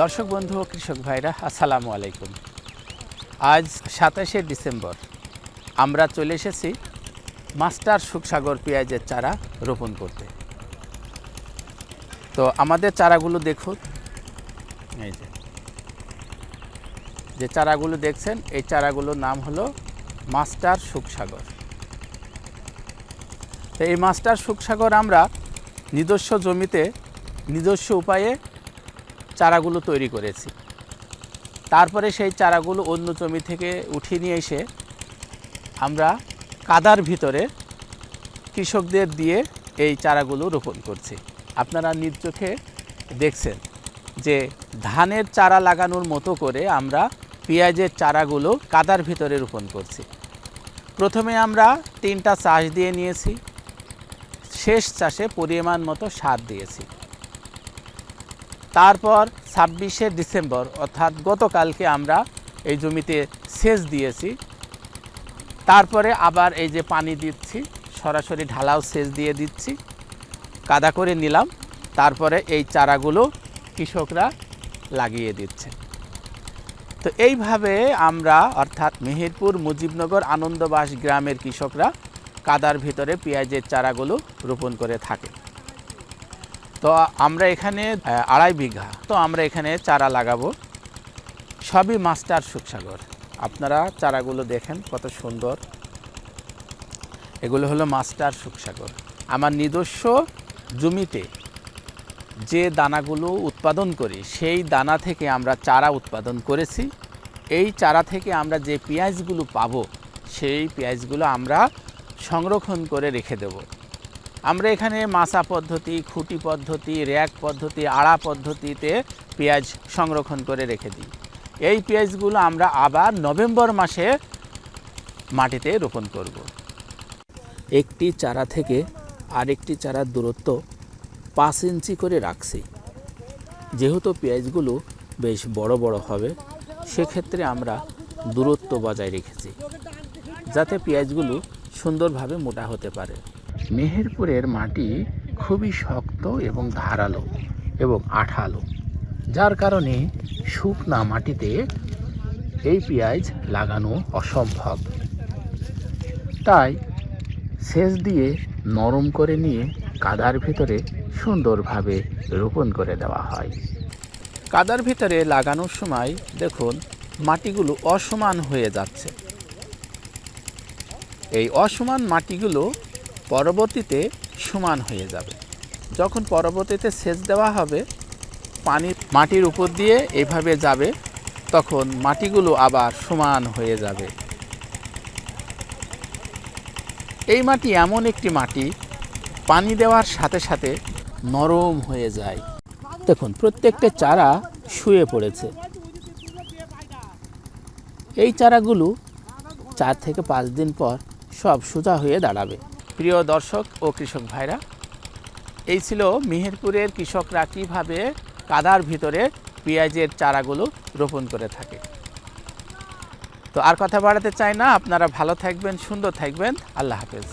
দর্শক বন্ধু ও কৃষক ভাইরা, আসসালামু আলাইকুম। আজ সাতাশে ডিসেম্বর, আমরা চলে এসেছি মাস্টার সুখসাগর পেঁয়াজের চারা রোপণ করতে। তো আমাদের চারাগুলো দেখুন, এই যে। চারাগুলো দেখছেন, এই চারাগুলোর নাম হলো মাস্টার সুখসাগর। তো এই মাস্টার সুখসাগর আমরা নিজস্ব জমিতে, নিজস্ব উপায়ে চারাগুলো তৈরি করেছি। তারপরে সেই চারাগুলো অন্য জমি থেকে উঠিয়ে নিয়ে এসে আমরা কাদার ভিতরে কৃষকদের দিয়ে এই চারাগুলো রোপণ করছি। আপনারা নিজ চোখে দেখছেন যে ধানের চারা লাগানোর মতো করে আমরা পেঁয়াজের চারাগুলো কাদার ভিতরে রোপণ করছি। প্রথমে আমরা তিনটা চাষ দিয়ে নিয়েছি। শেষ চাষে পরিমাণ মতো সার দিয়েছি। তারপর ছাব্বিশে ডিসেম্বর, অর্থাৎ গতকালকে আমরা এই জমিতে সেচ দিয়েছি। তারপরে আবার এই যে পানি দিচ্ছি, সরাসরি ঢালাও সেচ দিয়ে দিচ্ছি, কাদা করে নিলাম, তারপরে এই চারাগুলো কৃষকরা লাগিয়ে দিচ্ছে। তো এইভাবে আমরা, অর্থাৎ মেহেরপুর মুজিবনগর আনন্দবাস গ্রামের কৃষকরা কাদার ভিতরে পেঁয়াজের চারাগুলো রোপণ করে থাকে। তো আমরা এখানে আড়াই বিঘা। তো আমরা এখানে চারা লাগাবো। সবই মাস্টার সুখসাগর। আপনারা চারাগুলো দেখেন, কত সুন্দর। এগুলো হলো মাস্টার সুখসাগর। আমার নিজস্ব জমিতে যে দানাগুলো উৎপাদন করি, সেই দানা থেকে আমরা চারা উৎপাদন করেছি। এই চারা থেকে আমরা যে পেঁয়াজগুলো পাবো, সেই পেঁয়াজগুলো আমরা সংরক্ষণ করে রেখে দেবো। আমরা এখানে মাসা পদ্ধতি, খুঁটি পদ্ধতি, র্যাক পদ্ধতি, আড়া পদ্ধতিতে পেঁয়াজ সংরক্ষণ করে রেখে দিই। এই পেঁয়াজগুলো আমরা আবার নভেম্বর মাসে মাটিতে রোপণ করব। একটি চারা থেকে আরেকটি চারার দূরত্ব পাঁচ ইঞ্চি করে রাখছি। যেহেতু পেঁয়াজগুলো বেশ বড় বড় হবে, সেক্ষেত্রে আমরা দূরত্ব বজায় রেখেছি, যাতে পেঁয়াজগুলো সুন্দরভাবে মোটা হতে পারে। মেহেরপুরের মাটি খুবই শক্ত এবং ধারালো এবং আঠালো, যার কারণে শুকনা মাটিতে এই পেঁয়াজ লাগানো অসম্ভব। তাই সেচ দিয়ে নরম করে নিয়ে কাদার ভিতরে সুন্দরভাবে রোপণ করে দেওয়া হয়। কাদার ভিতরে লাগানোর সময় দেখুন, মাটিগুলো অসমান হয়ে যাচ্ছে। এই অসমান মাটিগুলো পরবর্তীতে সমান হয়ে যাবে। যখন পরবর্তীতে সেচ দেওয়া হবে পানি মাটির উপর দিয়ে এভাবে যাবে, তখন মাটিগুলো আবার সমান হয়ে যাবে। এই মাটি এমন একটি মাটি, পানি দেওয়ার সাথে সাথে নরম হয়ে যায়। দেখুন, প্রত্যেকটা চারা শুয়ে পড়েছে। এই চারাগুলো চার থেকে পাঁচ দিন পর সব সোজা হয়ে দাঁড়াবে। প্রিয় দর্শক ও কৃষক ভাইরা, এই ছিল মেহেরপুরের কৃষকরা কীভাবে কাদার ভিতরে পেঁয়াজের চারাগুলো রোপণ করে থাকে। তো আর কথা বাড়াতে চাই না, আপনারা ভালো থাকবেন, সুন্দর থাকবেন, আল্লাহ হাফেজ।